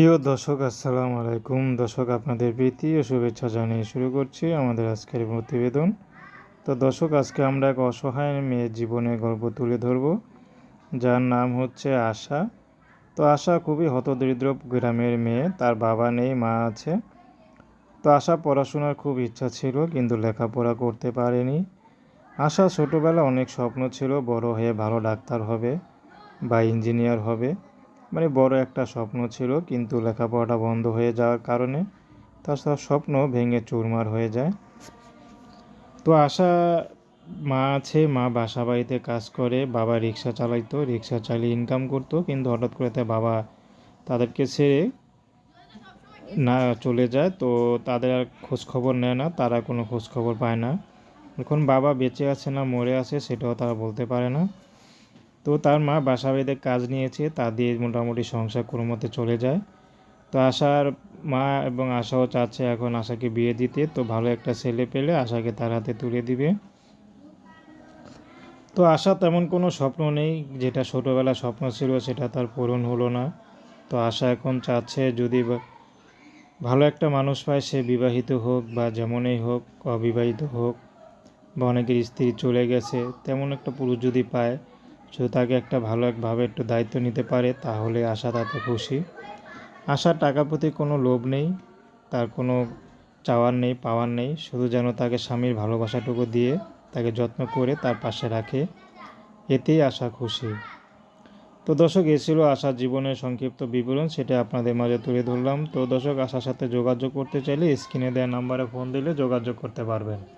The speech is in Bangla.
প্রিয় দর্শক, আসসালামু আলাইকুম। দর্শক, আপনাদের প্রীতি ও শুভেচ্ছা জানিয়ে শুরু করছি আমাদের আজকের প্রতিবেদন। তো দর্শক, আজকে আমরা এক অসহায় মেয়ের জীবনের গল্প তুলে ধরব, যার নাম হচ্ছে আশা। তো আশা খুবই হতদরিদ্র গ্রামের মেয়ে, তার বাবা নেই, মা আছে। তো আশা পড়াশোনার খুব ইচ্ছা ছিল, কিন্তু লেখাপড়া করতে পারেনি। আশা ছোটোবেলা অনেক স্বপ্ন ছিল, বড় হয়ে ভালো ডাক্তার হবে বা ইঞ্জিনিয়ার হবে। মানে বড় একটা স্বপ্ন ছিল, কিন্তু লেখাপড়াটা বন্ধ হয়ে যাওয়ার কারণে তার সব স্বপ্ন ভেঙে চুরমার হয়ে যায়। তো আশা, মা আছে, মা বাসা বাড়িতে কাজ করে, বাবা রিক্সা চালাইতো, রিক্সা চালিয়ে ইনকাম করতো, কিন্তু হঠাৎ করে তার বাবা তাদেরকে ছেড়ে না চলে যায়। তো তাদের আর খোঁজ খবর নেয় না, তারা কোনো খোঁজ খবর পায় না। এখন বাবা বেঁচে আছে না মরে আছে, সেটাও তারা বলতে পারে না। তো তার মা বাসা বেঁধে কাজ নিয়েছে, তা দিয়ে মোটামুটি সংসার কোনো মতে চলে যায়। তো আশার মা এবং আশাও চাচ্ছে এখন আশাকে বিয়ে দিতে, তো ভালো একটা ছেলে পেলে আশাকে তার হাতে তুলে দিবে। তো আশা তেমন কোনো স্বপ্ন নেই, যেটা ছোটোবেলা স্বপ্ন ছিল সেটা তার পূরণ হলো না। তো আশা এখন চাচ্ছে যদি ভালো একটা মানুষ পায়, সে বিবাহিত হোক বা যেমনই হোক, অবিবাহিত হোক, বা অনেকের স্ত্রী চলে গেছে, তেমন একটা পুরুষ যদি পায় শুধু তাকে একটা ভালো একভাবে একটু দায়িত্ব নিতে পারে, তাহলে আশা তাতে খুশি। আশার টাকার প্রতি কোনো লোভ নেই, তার কোনো চাওয়ার নেই, পাওয়ার নেই, শুধু যেন তাকে স্বামীর ভালোবাসাটুকু দিয়ে তাকে যত্ন করে তার পাশে রাখে, এতেই আশা খুশি। তো দর্শক, এ ছিল আশার জীবনের সংক্ষিপ্ত বিবরণ, সেটা আপনাদের মাঝে তুলে ধরলাম। তো দর্শক, আশার সাথে যোগাযোগ করতে চাইলে স্ক্রিনে দেওয়া নাম্বারে ফোন দিলে যোগাযোগ করতে পারবেন।